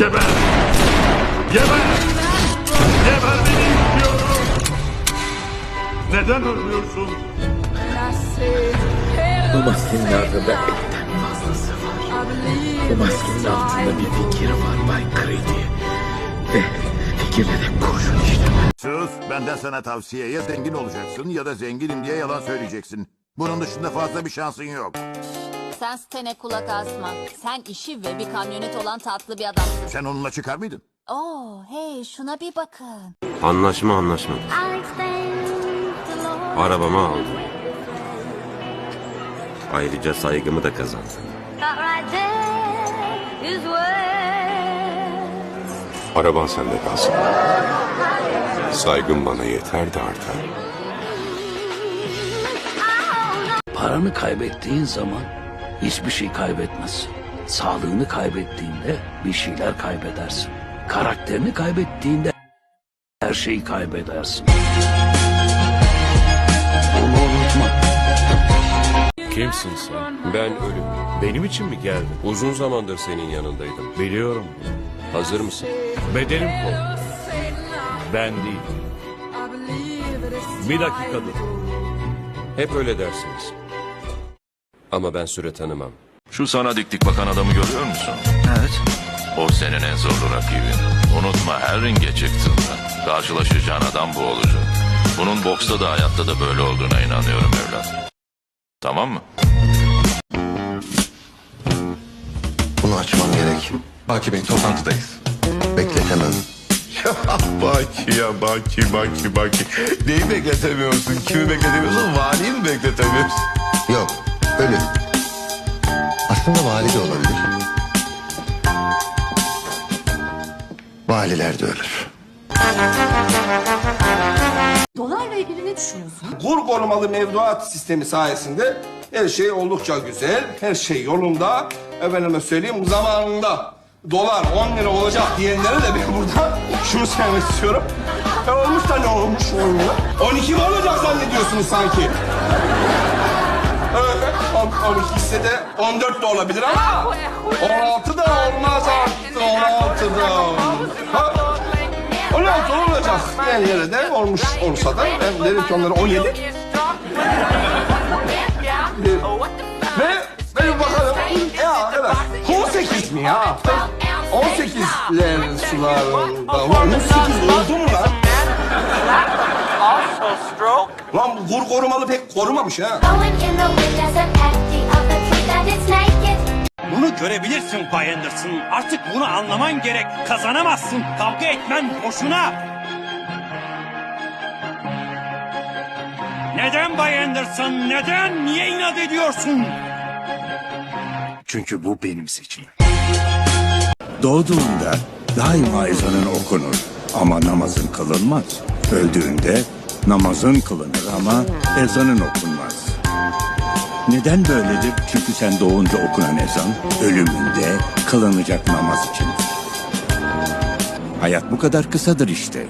Geber! Geber! Gebermeni istiyorum! Neden ölmüyorsun? Bu maskenin ardında etten fazlası var. Bu maskenin altında bir fikir var Bay Grady. Ve fikirle de kurşun işlemez. Sus, benden sana tavsiye. Ya zengin olacaksın ya da zenginim diye yalan söyleyeceksin. Bunun dışında fazla bir şansın yok. Sen Sten'e kulak asma. Sen işi ve bir kamyonet olan tatlı bir adamsın. Sen onunla çıkar mıydın? Oo, hey şuna bir bakın. Anlaşma anlaşma. Arabamı aldım. Ayrıca saygımı da kazandım. Araban sende kalsın. Saygın bana yeter de artar. Paranı kaybettiğin zaman hiçbir şey kaybetmezsin. Sağlığını kaybettiğinde bir şeyler kaybedersin. Karakterini kaybettiğinde her şeyi kaybedersin. Bunu unutma. Kimsin sen? Ben ölüm. Benim için mi geldin? Uzun zamandır senin yanındaydım. Biliyorum. Hazır mısın? Bedenim korktu. Ben değil. Bir dakika dur. Hep öyle dersiniz. Ama ben süre tanımam. Şu sana dik dik bakan adamı görüyor musun? Evet. O senin en zorlu rakibin. Unutma her ringe çıktığında karşılaşacağın adam bu olacak. Bunun boksta da hayatta da böyle olduğuna inanıyorum evlat. Tamam mı? Bunu açmam gerek. Baki Bey toplantıdayız. Bekletemem. Baki ya Baki Baki Baki. Neyi bekletemiyorsun? Kimi bekletemiyorsun? Valiyi mi bekletemiyorsun? Yok, ölü. Aslında vali de olabilir. Valiler de ölür. Dolarla ilgili ne düşünüyorsun? Kur korumalı mevduat sistemi sayesinde her şey oldukça güzel, her şey yolunda. Efendime söyleyeyim zamanında dolar 10 lira olacak diyenlere de ben burada şunu söylemek istiyorum. E olmuş da ne olmuş 10 lira? 12 mi olacak zannediyorsunuz sanki? Evet, on- 12 ise de 14 de olabilir ama 16 da olmaz artık 16 da. Ha? 16 olacak diyenlere de olmuş olsa da ben derim ki onlara 17. Ve ve bakalım ya evet 18 mi ya? 18'ler sularında. Ulan 18 oldu mu lan? Lan bu kur korumalı pek korumamış ha. Bunu görebilirsin Bay Anderson. Artık bunu anlaman gerek. Kazanamazsın. Kavga etmen boşuna. Neden Bay Anderson? Neden? Niye inat ediyorsun? Çünkü bu benim seçimim. Doğduğunda daima ezanın okunur ama namazın kılınmaz. Öldüğünde namazın kılınır ama ezanın okunmaz. Neden böyledir? Çünkü sen doğunca okunan ezan ölümünde kılınacak namaz içindir. Hayat bu kadar kısadır işte.